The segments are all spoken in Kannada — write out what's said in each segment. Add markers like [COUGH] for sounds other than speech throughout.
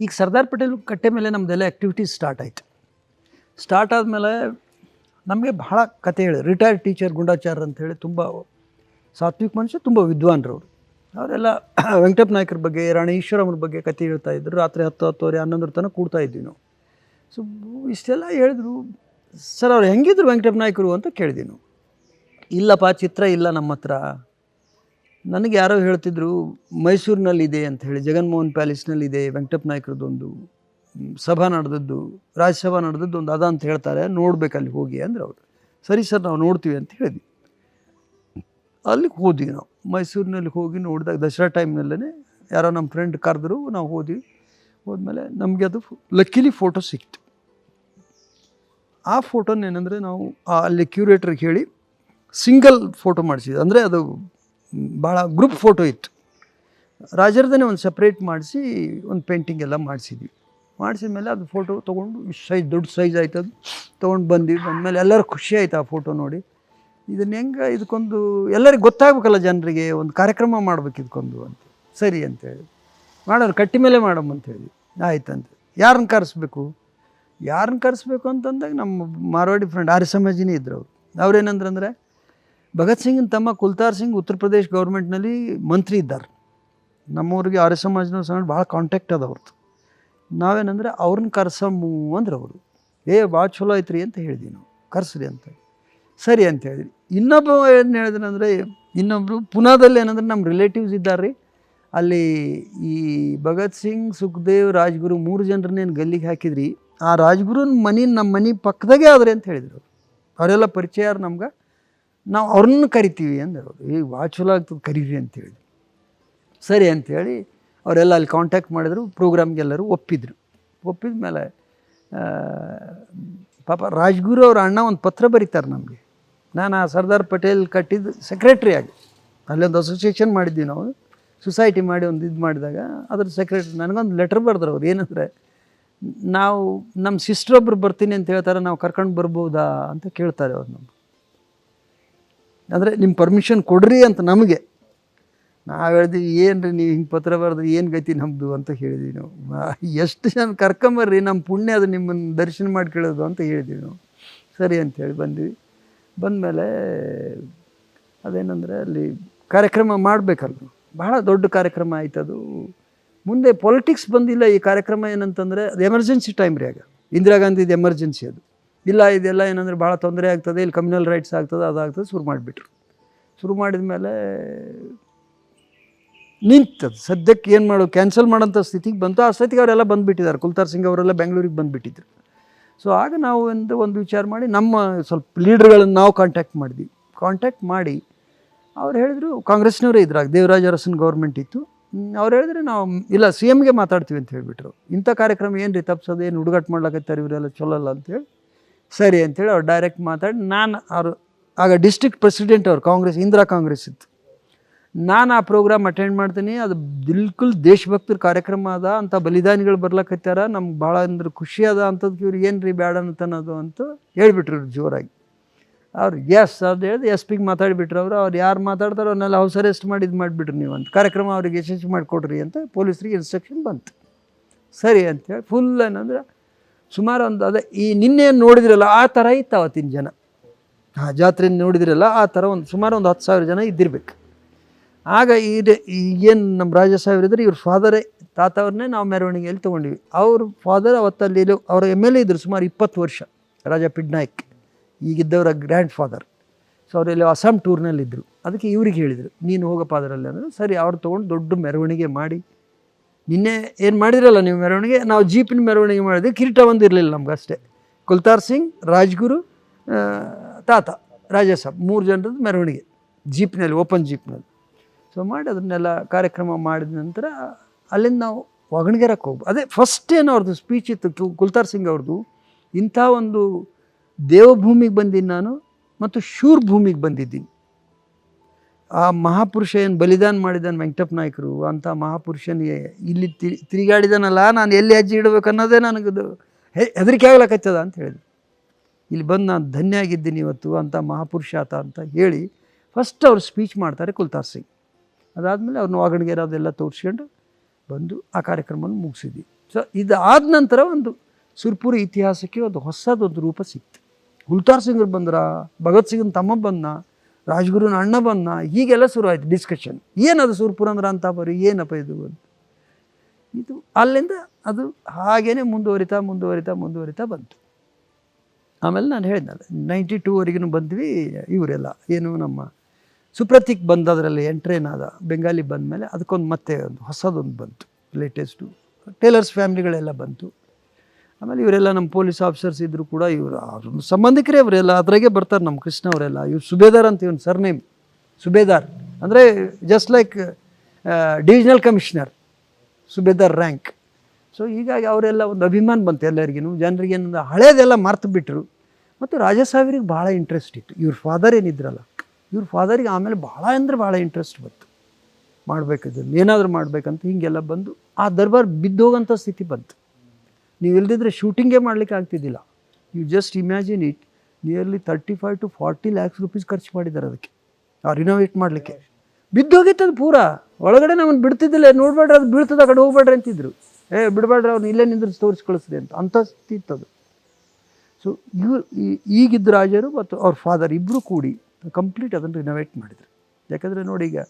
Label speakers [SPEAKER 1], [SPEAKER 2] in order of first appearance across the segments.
[SPEAKER 1] ಈಗ ಸರ್ದಾರ್ ಪಟೇಲ್ ಕಟ್ಟೆ ಮೇಲೆ ನಮ್ಮದೆಲ್ಲ ಆ್ಯಕ್ಟಿವಿಟೀಸ್ ಸ್ಟಾರ್ಟ್ ಆಯಿತು. ಸ್ಟಾರ್ಟ್ ಆದಮೇಲೆ ನಮಗೆ ಬಹಳ ಕತೆ ಹೇಳಿ ರಿಟೈರ್ಡ್ ಟೀಚರ್ ಗುಂಡಾಚಾರ್ ಅಂತೇಳಿ ತುಂಬ ಸಾತ್ವಿಕ ಮನುಷ್ಯ, ತುಂಬ ವಿದ್ವಾನ್ರು ಅವರು ಅವರೆಲ್ಲ [CLEARS THROAT] ವೆಂಕಟಪ್ಪ ನಾಯಕರ ಬಗ್ಗೆ, ರಾಣಿ ಈಶ್ವರಮ್ಮರ ಬಗ್ಗೆ ಕತೆ ಹೇಳ್ತಾ ಇದ್ದರು ರಾತ್ರಿ ಹತ್ತು ಹತ್ತುವರೆ ಹನ್ನೊಂದರ ತನಕ ಕೂಡ್ತಾ ಇದ್ವಿ ನಾವು. ಸೊ ಇಷ್ಟೆಲ್ಲ ಹೇಳಿದ್ರು, ಸರ್, ಅವ್ರು ಹೆಂಗಿದ್ರು ವೆಂಕಟಪ್ಪ ನಾಯಕರು? ಅಂತ ಕೇಳಿದ್ವಿ ನಾವು. ಇಲ್ಲಪ್ಪ, ಚಿತ್ರ ಇಲ್ಲ ನಮ್ಮ ಹತ್ರ ನನಗೆ ಯಾರೋ ಹೇಳ್ತಿದ್ರು, ಮೈಸೂರಿನಲ್ಲಿದೆ ಅಂತ ಹೇಳಿ, ಜಗನ್ಮೋಹನ್ ಪ್ಯಾಲೇಸ್ನಲ್ಲಿದೆ, ವೆಂಕಟಪ್ಪ ನಾಯ್ಕರದೊಂದು ಸಭಾ ನಡೆದದ್ದು, ರಾಜ್ಯಸಭಾ ನಡೆದದ್ದು ಒಂದು ಅದ ಅಂತ ಹೇಳ್ತಾರೆ, ನೋಡ್ಬೇಕು ಅಲ್ಲಿ ಹೋಗಿ ಅಂದ್ರೆ ಅವರು. ಸರಿ ಸರ್, ನಾವು ನೋಡ್ತೀವಿ ಅಂತ ಹೇಳಿದ್ವಿ. ಅಲ್ಲಿಗೆ ಹೋದ್ವಿ ನಾವು. ಮೈಸೂರಿನಲ್ಲಿ ಹೋಗಿ ನೋಡಿದಾಗ, ದಸರಾ ಟೈಮ್ನಲ್ಲೇ ಯಾರೋ ನಮ್ಮ ಫ್ರೆಂಡ್ ಕರೆದ್ರು, ನಾವು ಹೋದ್ವಿ. ಹೋದ್ಮೇಲೆ ನಮಗೆ ಅದು ಲಕ್ಕಿಲಿ ಫೋಟೋ ಸಿಕ್ತು ಆ ಫೋಟೋನ ಏನಂದರೆ ನಾವು ಅಲ್ಲಿ ಕ್ಯೂರೇಟ್ರಿಗೆ ಹೇಳಿ ಸಿಂಗಲ್ ಫೋಟೋ ಮಾಡಿಸಿದ್ವಿ. ಅಂದರೆ ಅದು ಭಾಳ ಗ್ರೂಪ್ ಫೋಟೋ ಇತ್ತು. ರಾಜರದನ್ನೇ ಒಂದು ಸಪ್ರೇಟ್ ಮಾಡಿಸಿ, ಒಂದು ಪೇಂಟಿಂಗ್ ಎಲ್ಲ ಮಾಡಿಸಿದ್ವಿ. ಮಾಡಿಸಿದ ಮೇಲೆ ಅದು ಫೋಟೋ ತೊಗೊಂಡು ಸೈಜ್ ದೊಡ್ಡ ಸೈಜ್ ಆಯ್ತು ಅದು. ತೊಗೊಂಡು ಬಂದ್ವಿ. ಬಂದಮೇಲೆ ಎಲ್ಲರೂ ಖುಷಿ ಆಯ್ತು ಆ ಫೋಟೋ ನೋಡಿ. ಇದನ್ನ ಹೆಂಗೆ ಇದಕ್ಕೊಂದು, ಎಲ್ಲರಿಗೆ ಗೊತ್ತಾಗಬೇಕಲ್ಲ ಜನರಿಗೆ, ಒಂದು ಕಾರ್ಯಕ್ರಮ ಮಾಡ್ಬೇಕು ಇದಕ್ಕೊಂದು ಅಂತ. ಸರಿ ಅಂತೇಳಿ ಮಾಡೋರು ಕಟ್ಟಿ ಮೇಲೆ ಮಾಡಮ್ಮ ಅಂತ ಹೇಳಿ. ಅಂತ. ಯಾರನ್ನ ಕರೆಸ್ಬೇಕು? ಯಾರನ್ನ ಕರೆಸ್ಬೇಕು ಅಂತಂದಾಗ ನಮ್ಮ ಮಾರ್ವಾಡಿ ಫ್ರೆಂಡ್ ಆರ್ಯ ಸಮಾಜಿನೇ ಇದ್ರು ಅವ್ರು. ಏನಂದ್ರೆ ಅಂದರೆ ಭಗತ್ ಸಿಂಗಿನ ತಮ್ಮ ಕುಲ್ತಾರ್ ಸಿಂಗ್ ಉತ್ತರ ಪ್ರದೇಶ್ ಗೌರ್ಮೆಂಟ್ನಲ್ಲಿ ಮಂತ್ರಿ ಇದ್ದಾರೆ. ನಮ್ಮೂರಿಗೆ ಆರ್ಯ ಸಮಾಜನವ್ರ ಸಂಗಡ ಭಾಳ ಕಾಂಟ್ಯಾಕ್ಟ್ ಅದ ಅವ್ರದ್ದು ನಾವೇನಂದ್ರೆ ಅವ್ರನ್ನ ಕರ್ಸಮ್ಮು ಅಂದ್ರೆ ಅವರು. ಏ ಭಾಳ ಚಲೋ ಐತ್ರಿ ಅಂತ ಹೇಳಿದ್ವಿ ನಾವು. ಕರ್ಸ್ರಿ ಅಂತ ಸರಿ ಅಂತ ಹೇಳಿದ್ರಿ ಇನ್ನೊಬ್ಬ ಏನು ಹೇಳಿದ್ರಂದ್ರೆ ಇನ್ನೊಬ್ಬರು ಪುನಾದಲ್ಲಿ ಏನಂದ್ರೆ ನಮ್ಮ ರಿಲೇಟಿವ್ಸ್ ಇದ್ದಾರೆ ಅಲ್ಲಿ ಈ ಭಗತ್ ಸಿಂಗ್, ಸುಖದೇವ್, ರಾಜ್ಗುರು ಮೂರು ಜನರನ್ನೇನು ಗಲ್ಲಿಗೆ ಹಾಕಿದ್ರಿ. ಆ ರಾಜ್ಗುರುನ ಮನೆ ನಮ್ಮ ಮನೆ ಪಕ್ಕದಾಗೆ ಆದ್ರೆ ಅಂತ ಹೇಳಿದ್ರು ಅವರೆಲ್ಲ ಪರಿಚಯ ನಮ್ಗೆ? ನಾವು ಅವ್ರನ್ನ ಕರಿತೀವಿ ಅಂದ್ರೆ. ಈಗ ಭಾಳ ಚಲೋ ಆಗ್ತದೆ, ಕರೀರಿ ಅಂತೇಳಿ ಸರಿ ಅಂಥೇಳಿ ಅವರೆಲ್ಲ ಅಲ್ಲಿ ಕಾಂಟ್ಯಾಕ್ಟ್ ಮಾಡಿದ್ರು ಪ್ರೋಗ್ರಾಮ್ಗೆಲ್ಲರೂ ಒಪ್ಪಿದ್ರು. ಒಪ್ಪಿದ ಮೇಲೆ ಪಾಪ ರಾಜ್ಗುರು ಅವ್ರ ಅಣ್ಣ ಒಂದು ಪತ್ರ ಬರೀತಾರೆ ನಮಗೆ. ನಾನು ಆ ಸರ್ದಾರ್ ಪಟೇಲ್ ಕಟ್ಟಿದ್ದು ಸೆಕ್ರೆಟ್ರಿ ಆಗಿ. ಅಲ್ಲೊಂದು ಅಸೋಸಿಯೇಷನ್ ಮಾಡಿದ್ವಿ ನಾವು. ಸೊಸೈಟಿ ಮಾಡಿ ಒಂದು ಇದು ಮಾಡಿದಾಗ ಅದ್ರ ಸೆಕ್ರೆಟ್ರಿ ನನಗೊಂದು ಲೆಟ್ರ್ ಬರೆದ್ರು ಅವ್ರು. ಏನಂದರೆ, ನಾವು ನಮ್ಮ ಸಿಸ್ಟ್ರ್ ಒಬ್ರು ಬರ್ತೀನಿ ಅಂತ ಹೇಳ್ತಾರೆ, ನಾವು ಕರ್ಕೊಂಡು ಬರ್ಬೋದಾ? ಅಂತ ಕೇಳ್ತಾರೆ ಅವ್ರು ನಮ್ಮ ಅಂದರೆ ನಿಮ್ಮ ಪರ್ಮಿಷನ್ ಕೊಡ್ರಿ ಅಂತ ನಮಗೆ. ನಾವು ಹೇಳಿದ್ವಿ ಏನು ರೀ ನೀವು ಹಿಂಗೆ ಪತ್ರ ಬರೆದ್ರೆ ಏನು ಗತಿ ನಮ್ಮದು ಅಂತ ಹೇಳಿದ್ವಿ ನಾವು. ಎಷ್ಟು ಜನ ಕರ್ಕೊಂಬರ್ರಿ ನಮ್ಮ ಪುಣ್ಯ ಅದು ನಿಮ್ಮನ್ನು ದರ್ಶನ ಮಾಡಿ ಕೇಳೋದು ಅಂತ ಹೇಳಿದ್ವಿ ನಾವು. ಸರಿ ಅಂತೇಳಿ ಬಂದ್ವಿ. ಬಂದಮೇಲೆ ಅದೇನಂದರೆ ಅಲ್ಲಿ ಕಾರ್ಯಕ್ರಮ ಮಾಡಬೇಕಲ್ಲ ಬಹಳ ದೊಡ್ಡ ಕಾರ್ಯಕ್ರಮ ಆಯ್ತು ಅದು. ಮುಂದೆ ಪೊಲಿಟಿಕ್ಸ್ ಬಂದಿಲ್ಲ ಈ ಕಾರ್ಯಕ್ರಮ ಏನಂತಂದರೆ ಅದು ಎಮರ್ಜೆನ್ಸಿ ಟೈಮ್ ರೀ ಆಗ. ಇಂದಿರಾ ಗಾಂಧಿದು ಎಮರ್ಜೆನ್ಸಿ ಅದು. ಇಲ್ಲ, ಇದೆಲ್ಲ ಏನಂದರೆ ಭಾಳ ತೊಂದರೆ ಆಗ್ತದೆ, ಇಲ್ಲಿ ಕಮ್ಯುನಲ್ ರೈಟ್ಸ್ ಆಗ್ತದೆ, ಅದಾಗ್ತದೆ, ಶುರು ಮಾಡಿಬಿಟ್ರು. ಶುರು ಮಾಡಿದ ಮೇಲೆ ನಿಂತದ್ದು. ಸದ್ಯಕ್ಕೆ ಏನು ಮಾಡೋ ಕ್ಯಾನ್ಸಲ್ ಮಾಡೋಂಥ ಸ್ಥಿತಿಗೆ ಬಂತು. ಆ ಸ್ಥಿತಿಗೆ ಅವರೆಲ್ಲ ಬಂದುಬಿಟ್ಟಿದ್ದಾರೆ. ಕುಲ್ತಾರ್ ಸಿಂಗ್ ಅವರೆಲ್ಲ ಬೆಂಗಳೂರಿಗೆ ಬಂದುಬಿಟ್ಟಿದ್ರು. ಸೊ ಆಗ ನಾವು ಒಂದು ಒಂದು ವಿಚಾರ ಮಾಡಿ, ನಮ್ಮ ಸ್ವಲ್ಪ ಲೀಡ್ರ್ಗಳನ್ನು ನಾವು ಕಾಂಟ್ಯಾಕ್ಟ್ ಮಾಡಿದ್ವಿ. ಕಾಂಟ್ಯಾಕ್ಟ್ ಮಾಡಿ, ಅವ್ರು ಹೇಳಿದ್ರು, ಕಾಂಗ್ರೆಸ್ನವರೇ ಇದ್ರಾಗ, ದೇವರಾಜ ಅರಸನ್ ಗೌರ್ಮೆಂಟ್ ಇತ್ತು. ಅವ್ರು ಹೇಳಿದ್ರೆ ನಾವು, ಇಲ್ಲ ಸಿ ಎಮ್ಗೆ ಮಾತಾಡ್ತೀವಿ ಅಂತ ಹೇಳಿಬಿಟ್ರು. ಇಂಥ ಕಾರ್ಯಕ್ರಮ ಏನು ರೀ ತಪ್ಸೋದು, ಏನು ಹುಡುಗಾಟ ಮಾಡ್ಲಾಕತ್ತಾರೆ, ಇವರೆಲ್ಲ ಚಲೋ ಅಲ್ಲ ಅಂತೇಳಿ ಸರಿ ಅಂತೇಳಿ ಅವ್ರು ಡೈರೆಕ್ಟ್ ಮಾತಾಡಿ ನಾನು ಅವರು, ಆಗ ಡಿಸ್ಟ್ರಿಕ್ಟ್ ಪ್ರೆಸಿಡೆಂಟ್ ಅವರು, ಕಾಂಗ್ರೆಸ್, ಇಂದಿರಾ ಕಾಂಗ್ರೆಸ್ ಇತ್ತು. ನಾನು ಆ ಪ್ರೋಗ್ರಾಮ್ ಅಟೆಂಡ್ ಮಾಡ್ತೀನಿ, ಅದು ಬಿಲ್ಕುಲ್ ದೇಶಭಕ್ತರ ಕಾರ್ಯಕ್ರಮ ಅದ, ಅಂತ ಬಲಿದಾನಿಗಳು ಬರ್ಲಕತ್ಯಾರ, ನಮ್ಗೆ ಭಾಳ ಅಂದ್ರೆ ಖುಷಿ ಅದ ಅಂಥದ್ದು ಇವ್ರು ಏನು ರೀ ಬೇಡ ಅಂತನೋದು ಅಂತ ಹೇಳ್ಬಿಟ್ರು ಜೋರಾಗಿ. ಅವ್ರು ಎಸ್ ಅದು ಹೇಳಿದ್ರು ಎಸ್ ಪಿಗೆ ಮಾತಾಡಿಬಿಟ್ರು ಅವರು, ಅವ್ರು ಯಾರು ಮಾತಾಡ್ತಾರೋ ಅವನ್ನೆಲ್ಲ ಹೌಸ್ ಅರೆಸ್ಟ್ ಮಾಡಿ ಇದು ಮಾಡಿಬಿಟ್ರು ನೀವು ಅಂತ. ಕಾರ್ಯಕ್ರಮ ಅವ್ರಿಗೆ ಯಶಸ್ವಿ ಮಾಡಿಕೊಡ್ರಿ ಅಂತ ಪೊಲೀಸರಿಗೆ ಇನ್ಸ್ಟ್ರಕ್ಷನ್ ಬಂತು. ಸರಿ ಅಂತೇಳಿ ಫುಲ್ ಏನಂದ್ರೆ ಸುಮಾರು ಒಂದು ಅದೇ ಈ ನಿನ್ನೆ ನೋಡಿದ್ರಲ್ಲ, ಆ ಥರ ಇತ್ತು ಅವತ್ತಿನ ಜನ. ಆ ಜಾತ್ರೆ ನೋಡಿದ್ರಲ್ಲ, ಆ ಥರ ಒಂದು ಸುಮಾರು ಒಂದು ಹತ್ತು ಸಾವಿರ ಜನ ಇದ್ದಿರ್ಬೇಕು. ಆಗ ಇದೆ ಏನು ನಮ್ಮ ರಾಜ ಸಾಹೇಬ್ರು ಇದ್ರೆ, ಇವ್ರ ಫಾದರೇ ತಾತವ್ರನ್ನೇ ನಾವು ಮೆರವಣಿಗೆಯಲ್ಲಿ ತೊಗೊಂಡಿವಿ. ಅವ್ರ ಫಾದರ್ ಅವತ್ತಲ್ಲಿ ಅವ್ರ ಎಂ ಎಲ್ ಎ ಇದ್ದರು ಸುಮಾರು ಇಪ್ಪತ್ತು ವರ್ಷ, ರಾಜ ಪಿಡ್ನಾಯ್ಕ್. ಈಗಿದ್ದವರ ಗ್ರ್ಯಾಂಡ್ ಫಾದರ್ ಸೊ ಅವರೆಲ್ಲ ಅಸ್ಸಾಂ ಟೂರ್ನಲ್ಲಿದ್ದರು ಅದಕ್ಕೆ ಇವ್ರಿಗೆ ಹೇಳಿದರು, ನೀನು ಹೋಗಪ್ಪ ಅದರಲ್ಲಿ ಅಂದರೆ, ಸರಿ, ಅವ್ರು ತೊಗೊಂಡು ದೊಡ್ಡ ಮೆರವಣಿಗೆ ಮಾಡಿ ನಿನ್ನೆ ಏನು ಮಾಡಿದ್ರಲ್ಲ ನೀವು ಮೆರವಣಿಗೆ? ನಾವು ಜೀಪಿನ ಮೆರವಣಿಗೆ ಮಾಡಿದ್ವಿ ಕಿರೀಟ ಒಂದು ಇರಲಿಲ್ಲ ನಮ್ಗೆ ಅಷ್ಟೇ. ಕುಲ್ತಾರ್ ಸಿಂಗ್, ರಾಜ್ಗುರು ತಾತ, ರಾಜ ಸಾಬ್, ಮೂರು ಜನರದ್ದು ಮೆರವಣಿಗೆ, ಜೀಪ್ನಲ್ಲಿ, ಓಪನ್ ಜೀಪ್ನಲ್ಲಿ. ಸೊ ಮಾಡಿ ಅದನ್ನೆಲ್ಲ ಕಾರ್ಯಕ್ರಮ ಮಾಡಿದ ನಂತರ ಅಲ್ಲಿಂದ ನಾವು ಒಗಣಗೆರಕ್ಕೆ ಹೋಗ್ಬೋದು ಅದೇ ಫಸ್ಟ್ ಏನು ಅವ್ರದ್ದು ಸ್ಪೀಚ್ ಇತ್ತು ಕುಲ್ತಾರ್ ಸಿಂಗ್ ಅವ್ರದ್ದು, ಇಂಥ ಒಂದು ದೇವಭೂಮಿಗೆ ಬಂದಿದ್ದೀನಿ ನಾನು ಮತ್ತು ಶೂರ್ ಭೂಮಿಗೆ ಬಂದಿದ್ದೀನಿ. ಆ ಮಹಾಪುರುಷ ಏನು ಬಲಿದಾನ ಮಾಡಿದಾನೆ ವೆಂಕಟಪ್ಪ ನಾಯಕರು, ಅಂತ ಮಹಾಪುರುಷನಿಗೆ ಇಲ್ಲಿ ತಿರುಗಾಡಿದಾನಲ್ಲ, ನಾನು ಎಲ್ಲಿ ಹೆಜ್ಜೆ ಇಡಬೇಕು ಅನ್ನೋದೇ ನನಗದು ಹೆದರಿಕೆ ಆಗ್ಲಕ್ಕತ್ತದ ಅಂತ ಹೇಳಿದ್ರು. ಇಲ್ಲಿ ಬಂದು ನಾನು ಧನ್ಯ ಆಗಿದ್ದೀನಿ ಇವತ್ತು ಅಂತ ಮಹಾಪುರುಷ ಆತ ಅಂತ ಹೇಳಿ ಫಸ್ಟ್ ಅವ್ರು ಸ್ಪೀಚ್ ಮಾಡ್ತಾರೆ ಕುಲ್ತಾರ್ ಸಿಂಗ್. ಅದಾದಮೇಲೆ ಅವ್ರನ್ನ ವಾಗಣಿಗೆರ ಅದೆಲ್ಲ ತೋರಿಸ್ಕೊಂಡು ಬಂದು ಆ ಕಾರ್ಯಕ್ರಮವನ್ನು ಮುಗಿಸಿದ್ವಿ. ಸೊ ಇದಾದ ನಂತರ ಒಂದು ಸುರ್ಪುರಿ ಇತಿಹಾಸಕ್ಕೆ ಒಂದು ಹೊಸದೊಂದು ರೂಪ ಸಿಕ್ತು. ಕುಲ್ತಾರ್ ಸಿಂಗ್ರು ಬಂದ್ರ, ಭಗತ್ ಸಿಂಗ್ನ ತಮ್ಮ ಬಂದ ರಾಜ್ಗುರುನ ಅಣ್ಣ ಬಂದ ಹೀಗೆಲ್ಲ ಶುರು ಆಯ್ತು ಡಿಸ್ಕಷನ್ ಏನದು ಸುರ್ಪುರ ಅಂದ್ರೆ ಅಂತ ಬರಿ, ಏನಪ್ಪ ಇದು ಅಂತ. ಇದು ಅಲ್ಲಿಂದ ಅದು ಹಾಗೇ ಮುಂದುವರಿತಾ ಮುಂದುವರಿತಾ ಮುಂದುವರಿತಾ ಬಂತು. ಆಮೇಲೆ ನಾನು ಹೇಳಿದ್ನಲ್ಲ ನೈಂಟಿ ಟೂವರೆಗೂ ಬಂದ್ವಿ ಇವರೆಲ್ಲ. ಏನು ನಮ್ಮ ಸುಪ್ರತಿಕ್ ಬಂದು ಅದರಲ್ಲಿ ಎಂಟ್ರೇನ್ ಆದ ಬೆಂಗಾಲಿ ಬಂದ ಮೇಲೆ ಅದಕ್ಕೊಂದು ಮತ್ತೆ ಒಂದು ಹೊಸದೊಂದು ಬಂತು. ಲೇಟೆಸ್ಟು ಟೇಲರ್ಸ್ ಫ್ಯಾಮಿಲಿಗಳೆಲ್ಲ ಬಂತು. ಆಮೇಲೆ ಇವರೆಲ್ಲ ನಮ್ಮ ಪೊಲೀಸ್ ಆಫೀಸರ್ಸ್ ಇದ್ದರೂ ಕೂಡ ಇವರು ಸಂಬಂಧಿಕರೇ ಅವರೆಲ್ಲ, ಅದ್ರಾಗೆ ಬರ್ತಾರೆ ನಮ್ಮ ಕೃಷ್ಣ ಅವರೆಲ್ಲ. ಇವ್ರು ಸುಬೇದಾರ್ ಅಂತ ಇವನು ಸರ್ನೇಮ್ ಸುಬೇದಾರ್. ಅಂದರೆ just like divisional commissioner subedar rank so ಹೀಗಾಗಿ ಅವರೆಲ್ಲ ಒಂದು ಅಭಿಮಾನ ಬಂತು ಎಲ್ಲರಿಗೂ ಜನರಿಗೆ ಏನಂದ್ರೆ ಹಳೇದೆಲ್ಲ ಮರ್ತು ಬಿಟ್ಟರು ಮತ್ತು ಸಾವಿರಿಗೆ ಭಾಳ ಇಂಟ್ರೆಸ್ಟ್ ಇತ್ತು. ಇವ್ರ ಫಾದರ್ ಏನಿದ್ರಲ್ಲ, ಇವ್ರ ಫಾದರಿಗೆ ಆಮೇಲೆ ಭಾಳ ಅಂದರೆ ಭಾಳ ಇಂಟ್ರೆಸ್ಟ್ ಬಂತು. ಮಾಡಬೇಕಿದ್ದು ಏನಾದರೂ ಮಾಡಬೇಕಂತ ಹೀಗೆಲ್ಲ ಬಂದು ಆ ದರ್ಬಾರ್ ಬಿದ್ದೋಗಂಥ ಸ್ಥಿತಿ ಬಂತು. ನೀವು ಇಲ್ದಿದ್ರೆ ಶೂಟಿಂಗೇ ಮಾಡಲಿಕ್ಕೆ ಆಗ್ತಿದ್ದಿಲ್ಲ. You just imagine it nearly thirty five to forty lakhs rupees ಖರ್ಚು ಮಾಡಿದ್ದಾರೆ ಅದಕ್ಕೆ. ಆ ರಿನೋವೇಟ್ ಮಾಡಲಿಕ್ಕೆ. ಬಿದ್ದೋಗಿತ್ತು ಅದು ಪೂರಾ. ಒಳಗಡೆ ನಮ್ಮನ್ನು ಬಿಡ್ತಿದ್ದಿಲ್ಲ. ನೋಡ್ಬೇಡ್ರಿ, ಅದು ಬೀಳ್ತದೆ, ಆ ಕಡೆ ಹೋಗ್ಬೇಡ್ರಿ ಅಂತಿದ್ರು. ಏ, ಬಿಡಬೇಡ್ರಿ, ಅವ್ನು ಇಲ್ಲೇ ನಿಂದ್ರಿಸಿ ತೋರಿಸಿ ಕಳಿಸ್ರಿ ಅಂತ ಅಂಥ ಸ್ಥಿತಿ ಇತ್ತು ಅದು ಸೊ ಈಗಿದ್ದ ರಾಜರು ಮತ್ತು ಅವ್ರ ಫಾದರ್ ಇಬ್ಬರು ಕೂಡಿ ಕಂಪ್ಲೀಟ್ ಅದನ್ನು ರಿನೋವೇಟ್ ಮಾಡಿದ್ರು. ಯಾಕಂದರೆ ನೋಡಿ ಈಗ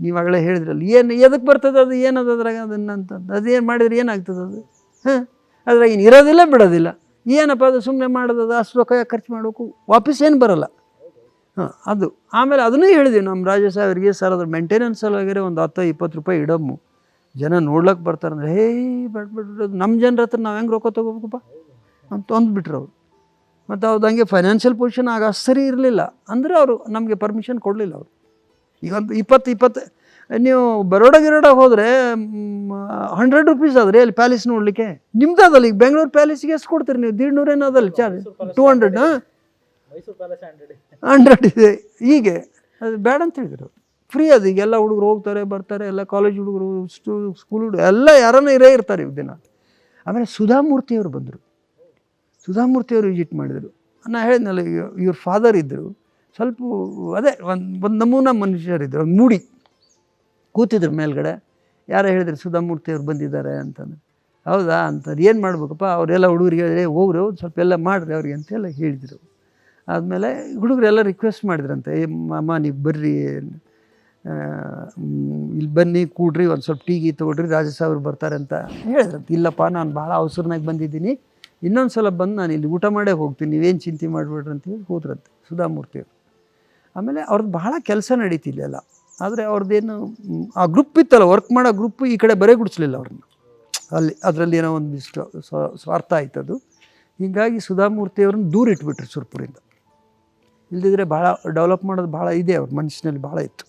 [SPEAKER 1] ನೀವು ಆಗಲೇ ಹೇಳಿದ್ರಲ್ಲ, ಏನು ಎದಕ್ಕೆ ಬರ್ತದೆ ಅದು? ಏನದು ಅದ್ರಾಗ ಅದನ್ನ ಅಂತ. ಅದೇನು ಮಾಡಿದ್ರೆ ಏನಾಗ್ತದೆ ಅದು? ಹಾಂ? ಅದ್ರಾಗ ಏನು ಇರೋದಿಲ್ಲ, ಬಿಡೋದಿಲ್ಲ. ಏನಪ್ಪ ಅದು ಸುಮ್ಮನೆ ಮಾಡೋದು, ಅದು ಅಷ್ಟು ರೊಕ್ಕ ಖರ್ಚು ಮಾಡಬೇಕು? ವಾಪಸ್ ಏನು ಬರೋಲ್ಲ. ಹಾಂ, ಅದು. ಆಮೇಲೆ ಅದನ್ನೂ ಹೇಳಿದ್ವಿ ನಮ್ಮ ರಾಜ ಸಾಹೇಬರಿಗೆ ಸರ್, ಅದ್ರ ಮೇಂಟೆನೆನ್ಸ್ ಸಲುವಾಗಿರೋ ಒಂದು ಹತ್ತು ಇಪ್ಪತ್ತು ರೂಪಾಯಿ ಇಡಮ್ಮು ಜನ ನೋಡ್ಲಕ್ಕೆ ಬರ್ತಾರಂದ್ರೆ, ಹೇ ಬಟ್ ಬಿಟ್ಟು ನಮ್ಮ ಜನರ ಹತ್ರ ನಾವು ಹೆಂಗೆ ರೊಕ್ಕ ತೊಗೋಬೇಕಪ್ಪ? ಅಂತ ಅಂದ್ಬಿಟ್ರು ಅವರು. ಮತ್ತು ಅವ್ರದ್ದು ಹಂಗೆ ಫೈನಾನ್ಷಿಯಲ್ ಪೊಸಿಷನ್ ಆಗ ಸರಿ ಇರಲಿಲ್ಲ. ಅಂದರೆ ಅವರು ನಮಗೆ ಪರ್ಮಿಷನ್ ಕೊಡಲಿಲ್ಲ ಅವರು. ಈಗ ಒಂದು ಇಪ್ಪತ್ತು ಇಪ್ಪತ್ತು ನೀವು ಬರೋಡ ಗಿರೋಡ ಹೋದರೆ ಹಂಡ್ರೆಡ್ ರುಪೀಸ್ ಆದ್ರೆ ಅಲ್ಲಿ ಪ್ಯಾಲೇಸ್ ನೋಡಲಿಕ್ಕೆ. ನಿಮ್ದು ಅದಲ್ಲ ಈಗ ಬೆಂಗಳೂರು ಪ್ಯಾಲೇಸ್ಗೆ ಎಷ್ಟು ಕೊಡ್ತೀರಿ ನೀವು? ದೀಡ್ ಏನೋ ಅದಲ್ಲ ಚಾರ್ಜ್ ಟೂ ಹಂಡ್ರೆಡ್
[SPEAKER 2] ಹಂಡ್ರೆಡ್
[SPEAKER 1] ಇದೆ. ಹೀಗೆ. ಅದು ಬೇಡ ಅಂತ ಹೇಳಿದ್ರು. ಫ್ರೀ ಅದು. ಈಗ ಎಲ್ಲ ಹುಡುಗರು ಹೋಗ್ತಾರೆ ಬರ್ತಾರೆ ಎಲ್ಲ ಕಾಲೇಜ್ ಹುಡುಗರು ಸ್ಟೂ ಸ್ಕೂಲ್ ಹುಡುಗರು ಎಲ್ಲ ಯಾರನ್ನ ಇರೇ ಇರ್ತಾರೆ ಇವ್ ದಿನ ಆಮೇಲೆ ಸುಧಾಮೂರ್ತಿಯವರು ಬಂದರು. ಸುಧಾಮೂರ್ತಿಯವರು ವಿಸಿಟ್ ಮಾಡಿದರು. ನಾನು ಹೇಳಿದ್ನಲ್ಲ ಇವ್- ಇವ್ರ ಫಾದರ್ ಇದ್ದರು ಸ್ವಲ್ಪ ಅದೇ ಒಂದು ಒಂದು ನಮೂನ ಮನುಷ್ಯರಿದ್ದರು ಒಂದು ಮೂಡಿ. ಕೂತಿದ್ರು ಮೇಲ್ಗಡೆ. ಯಾರೋ ಹೇಳಿದ್ರು ಸುಧಾಮೂರ್ತಿಯವ್ರು ಬಂದಿದ್ದಾರೆ ಅಂತಂದು ಹೌದಾ? ಅಂತ ಏನು ಮಾಡ್ಬೇಕಪ್ಪ? ಅವರೆಲ್ಲ ಹುಡುಗರಿಗೆ ಹೇಳಿದ್ರೆ ಹೋಗ್ರಿ ಒಂದು ಸ್ವಲ್ಪ ಎಲ್ಲ ಮಾಡಿರಿ ಅವ್ರಿಗೆ ಅಂತೆಲ್ಲ ಹೇಳಿದರು. ಆದಮೇಲೆ ಹುಡುಗರೆಲ್ಲ ರಿಕ್ವೆಸ್ಟ್ ಮಾಡಿದ್ರಂತೆ, ಏ, ಮಾಮ, ನೀವು ಬರ್ರಿ ಇಲ್ಲಿ ಬನ್ನಿ, ಕೂಡ್ರಿ, ಒಂದು ಸ್ವಲ್ಪ ಟೀ, ಗೀ ತೊಗೊಳ್ರಿ ರಾಜಸಾವ್ರು ಬರ್ತಾರೆ ಅಂತ ಹೇಳಿದ್ರಂತೆ. ಇಲ್ಲಪ್ಪ, ನಾನು ಭಾಳ ಅವಸರನಾಗಿ ಬಂದಿದ್ದೀನಿ. ಇನ್ನೊಂದು ಸಲ ಬಂದು ನಾನು ಇಲ್ಲಿ ಊಟ ಮಾಡೇ ಹೋಗ್ತೀನಿ ನೀವೇನು ಚಿಂತೆ ಮಾಡಿಬಿಡ್ರಿ ಅಂತ ಹೇಳಿ ಹೋದ್ರಂತೆ ಸುಧಾಮೂರ್ತಿಯವರು ಆಮೇಲೆ ಅವ್ರದ್ದು ಭಾಳ ಕೆಲಸ ನಡೀತಿಲ್ಲ ಆದರೆ ಅವ್ರದ್ದೇನು ಆ ಗ್ರೂಪ್ ಇತ್ತಲ್ಲ ವರ್ಕ್ ಮಾಡೋ ಗ್ರೂಪ್ ಈ ಕಡೆ ಬರೇ ಗುಡಿಸ್ಲಿಲ್ಲ ಅವ್ರನ್ನ ಅಲ್ಲಿ, ಅದರಲ್ಲಿ ಏನೋ ಒಂದಿಷ್ಟು ಸ್ವಾರ್ಥ ಅದು. ಹೀಗಾಗಿ ಸುಧಾಮೂರ್ತಿಯವ್ರನ್ನ ದೂರ ಇಟ್ಬಿಟ್ರು ಸುರ್ಪುರಿಂದ. ಇಲ್ದಿದ್ರೆ ಭಾಳ ಡೆವಲಪ್ ಮಾಡೋದು ಭಾಳ ಇದೆ ಅವ್ರ ಮನಸ್ಸಿನಲ್ಲಿ ಭಾಳ ಇತ್ತು.